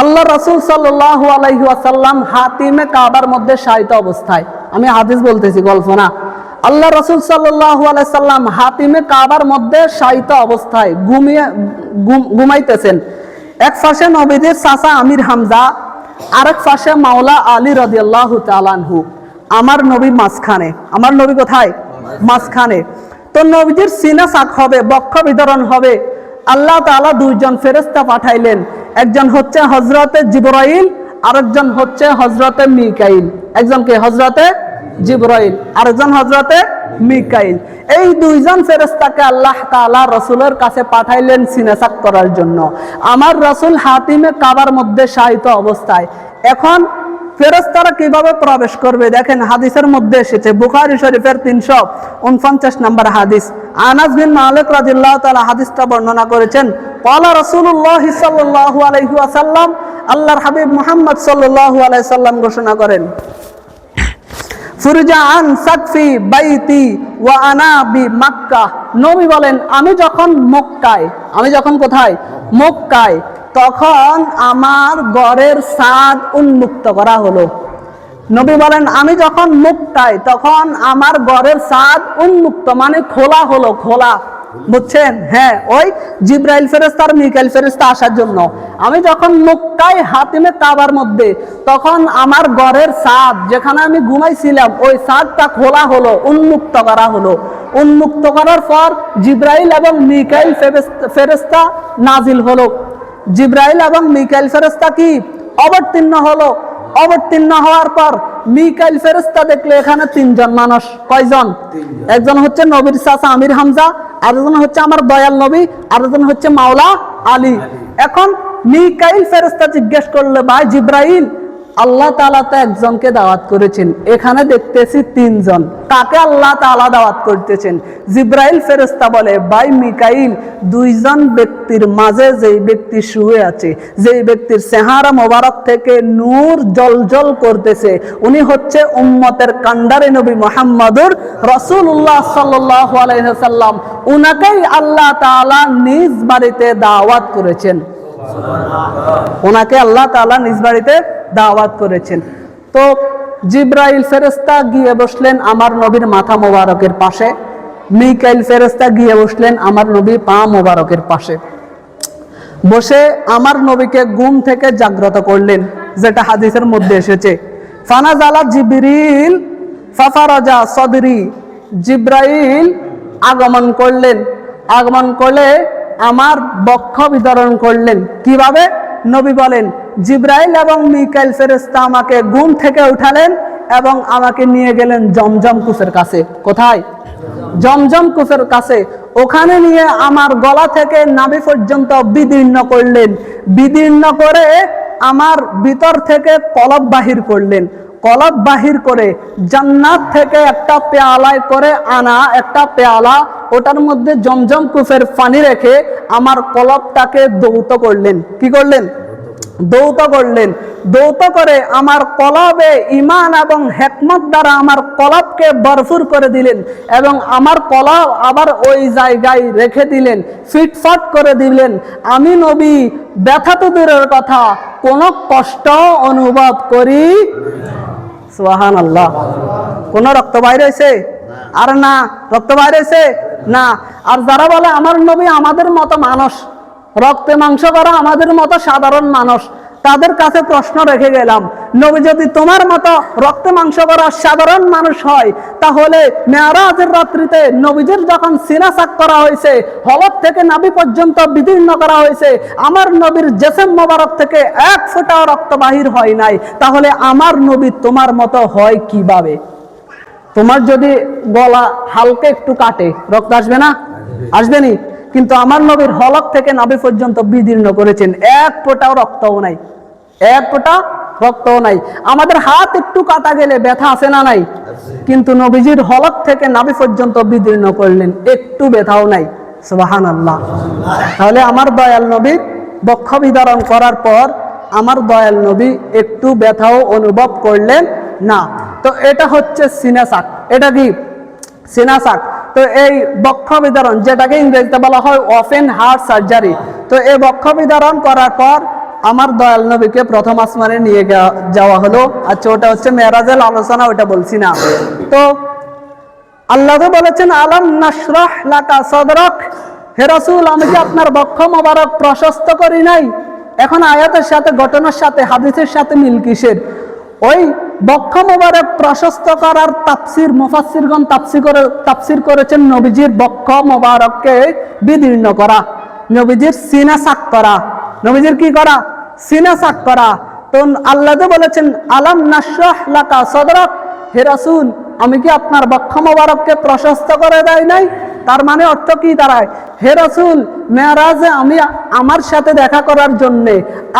আল্লাহ রসুল সাল্লাহ আলাইহি আসাল্লাম হাতিমে কাবার মধ্যে শায়িত অবস্থায়। আমি হাদিস বলতেছি, গল্প না। আল্লাহ রসুল সাল্লাহ আলাইসাল্লাম হাতিমে কাবার মধ্যে শায়িত অবস্থায় ঘুমিয়ে ঘুমাইতেছেন। এক পাশে নবীদের চাচা আমির হামজা, আরেক পাশে মাওলা আলী রদিয়াল্লাহ তালানহু আমার নবী মাঝখানে। আমার নবী কোথায়? মাঝখানে। তো নবীজির সিনা সাক হবে, বক্ষ বিতরণ হবে। আল্লাহ তাআলা দুইজন ফেরেস্তা পাঠাইলেন। একজন হচ্ছে হজরতে জিবরাইল, আরেকজন হচ্ছে হজরতে মিকাইল। একজনকে হজরতে জিবরাইল, আরেকজন হজরতে মিকাইল। এই দুইজন ফেরেস্তাকে আল্লাহ তাআলা রসুলের কাছে পাঠাইলেন সিনাসাক করার জন্য। আমার রসুল হাতিমে কাবার মধ্যে শায়িত অবস্থায়। এখন ফেরেস্তারা কীভাবে প্রবেশ করবে? দেখেন, হাদিসের মধ্যে এসেছে, বুখারি শরীফের তিনশো উনপঞ্চাশ নম্বর হাদিস। আনাস বিন মালিক রাদিল্লাহ তাআলা হাদিসটা বর্ণনা করেছেন কলা রসুল্লাহ সাল্লাহ আলহাসাল্লাম আল্লাহর হাবিব মোহাম্মদ সাল্লাহ আলাইসাল্লাম ঘোষণা করেন, ফুরজা আন সাকফি বাইতি ওয়া আনা বি মাক্কা। নবী বলেন, আমি যখন মক্কায়, আমি যখন কোথায়? মক্কায়। তখন আমার গড়ের সাদ উন্মুক্ত করা হলো। নবী বলেন, আমি যখন মুক্তাই তখন আমার গড়ের সাদ উন্মুক্ত মানে খোলা হলো, খোলা। বুঝছেন? হ্যাঁ ওই জিব্রাইল ফেরেস্তা আর মিকাইল ফেরেস্তা আসার জন্য। আমি যখন মুক্তায় হাতিমে কাবার মধ্যে তখন আমার গড়ের সাদ যেখানে আমি ঘুমাইছিলাম ওই সাদটা খোলা হলো উন্মুক্ত করা হলো। উন্মুক্ত করার পর জিব্রাইল এবং মিকাইল ফেরেস্তা- ফেরেস্তা নাজিল হলো। জিব্রাইল এবং মিকাইল ফেরেস্তা কি? অবতীর্ণ হলো। অবতীর্ণ হওয়ার পর মিকাইল ফেরেস্তা দেখলে এখানে তিনজন মানুষ। কয়জন? একজন হচ্ছে নবীর চাচা আমির হামজা আরেকজন হচ্ছে আমার দয়াল নবী আরেকজন হচ্ছে মাওলা আলী। এখন মিকাইল ফেরেস্তা জিজ্ঞেস করলে ভাই জিব্রাইল আল্লাহ তাআলা তো একজনকে দাওয়াত করেছেন। এখানে দেখতেছি তিনজন। কাকে আল্লাহ তাআলা দাওয়াত করতেছেন? জিব্রাইল ফেরেস্তা বলে বাই মিকাইল, দুইজন ব্যক্তির মাঝে যেই ব্যক্তি শুয়ে আছে, যেই ব্যক্তির চেহারা মোবারক থেকে নূর জলজল করতেছে, উনি হচ্ছে উম্মতের কান্ডারে নবী মোহাম্মদুর রসুল্লাহ সাল্লাল্লাহু আলাইহি সাল্লাম উনাকেই আল্লাহ তাআলা নিজ বাড়িতে দাওয়াত করেছেন। ওনাকে আল্লাহ তাআলা নিজ বাড়িতে দাওয়াত করেছেন। তো জিব্রাইল ফেরেস্তা গিয়ে বসলেন আমার নবীর মাথা মোবারকের পাশে। মিকাইল ফেরেস্তা গিয়ে বসলেন আমার নবী পা মোবারকের পাশে। বসে আমার নবীকে গুম থেকে জাগ্রত করলেন, যেটা হাদিসের মধ্যে এসেছে। ফানাজালা জিবরিল, ফাফারাজা সদরি। জিব্রাইল আগমন করলেন। আগমন করলে আমার বক্ষ বিতরণ করলেন। কীভাবে? নবী বলেন, জিব্রাইল এবং মিকাইল ফেরেস্তা আমাকে ঘুম থেকে উঠালেন এবং আমাকে নিয়ে গেলেন জমজম কুফের কাছে। কোথায়? জমজম কুফের কাছে। ওখানে নিয়ে আমার গলা থেকে নাভি পর্যন্ত বিদীর্ণ করলেন। বিদীর্ণ করে আমার ভিতর থেকে কলব বাহির করলেন। কলব বাহির করে, জান্নাত থেকে একটা পেয়ালায় করে আনা একটা পেয়ালা, ওটার মধ্যে জমজম কুফের পানি রেখে আমার কলবটাকে দৌত করলেন। কি করলেন? দৌত করলেন। দৌত করে আমার কলবে ইমান এবং হেকমত দ্বারা আমার কলবকে বরফুর করে দিলেন এবং আমার কলব আবার ওই জায়গায় রেখে দিলেন, ফিটফাট করে দিলেন। আমি নবী, ব্যথা তো দূরের কথা, কোনো কষ্ট অনুভব করি সোহান আল্লাহ কোনো রক্ত বাইরে রয়েছে আর না, রক্ত বাইরে রয়েছে না। আর যারা বলে, আমার নবী আমাদের মতো মানুষ, রক্তে মাংস করা আমাদের মতো সাধারণ মানুষ তাদের কাছে প্রশ্ন রেখে গেলাম, নবী, যদি তোমার মতো রক্তে মাংস করা সাধারণ মানুষ হয়, তাহলে মেয়ারাজের রাত্রিতে নবীজের যখন সিনাসাক করা হয়েছে হলক থেকে নাবি পর্যন্ত বিদীর্ণ করা হয়েছে, আমার নবীর জেসেম মোবারক থেকে এক ফোঁটাও রক্ত বাহির হয় নাই, তাহলে আমার নবী তোমার মতো হয় কীভাবে? তোমার যদি গলা হালকা একটু কাটে, রক্ত আসবে না? আসবে নি কিন্তু আমার নবীর হলক থেকে নাবি পর্যন্ত বিদীর্ণ করেছেন, এক ফোঁটাও রক্তও নাই। এক ফোঁটা রক্তও নাই। আমাদের হাত একটু কাটা গেলে ব্যথা আছে না নাই? কিন্তু নবীজির হলক থেকে নাভি পর্যন্ত বিদীর্ণ করলেন, একটু ব্যথাও নাই। সুবাহান আল্লাহ তাহলে আমার দয়াল নবী বক্ষ বিতরণ করার পর আমার দয়াল নবী একটু ব্যথাও অনুভব করলেন না। তো এটা হচ্ছে সিনেসাক। এটা কি? সিনাসাক। তো এই বক্ষ বিতরণ, যেটাকে ইংরেজিতে বলা হয় ওপেন হার্ট সার্জারি তো এই বক্ষ বিতরণ করার পর আমার দয়াল নবীকে প্রথম আসমানে নিয়ে যাওয়া হলো। আচ্ছা ওটা হচ্ছে মেরাজের আলোচনা ওটা বলছি না। তো আল্লাহ তো বলেছেন, আলম নাশরাহ লাকা সদরক। আমি কি আপনার বক্ষ মোবারক প্রশস্ত করি নাই? এখন আয়াতের সাথে ঘটনার সাথে, হাদিসের সাথে মিল কিসের? ওই বক্ষ মোবারক প্রশস্ত করার তাপসির মুফাসসিরগণ তাফসির করে তাপসির করেছেন নবীজির বক্ষ মোবারককে বিদীর্ণ করা, নবীজির সিনা সাক করা। নবীজির কি করা? সিনা সাক করা। তো আল্লাহ বলেছেন, আলাম লাকা সদরক? হে রাসূল, আমি কি আপনার বক্ষ মোবারককে প্রশস্ত করে দেয় নাই? তার মানে অর্থ কি দাঁড়ায়? হে রাসূল, মেয়ারাজে আমি আমার সাথে দেখা করার জন্য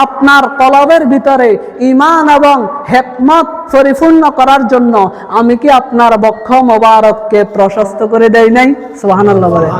আপনার তলবের ভিতরে ইমান এবং হেকমত পরিপূর্ণ করার জন্য আমি কি আপনার বক্ষ মোবারককে প্রশস্ত করে দেই নাই? সুবহানাল্লাহ বলে।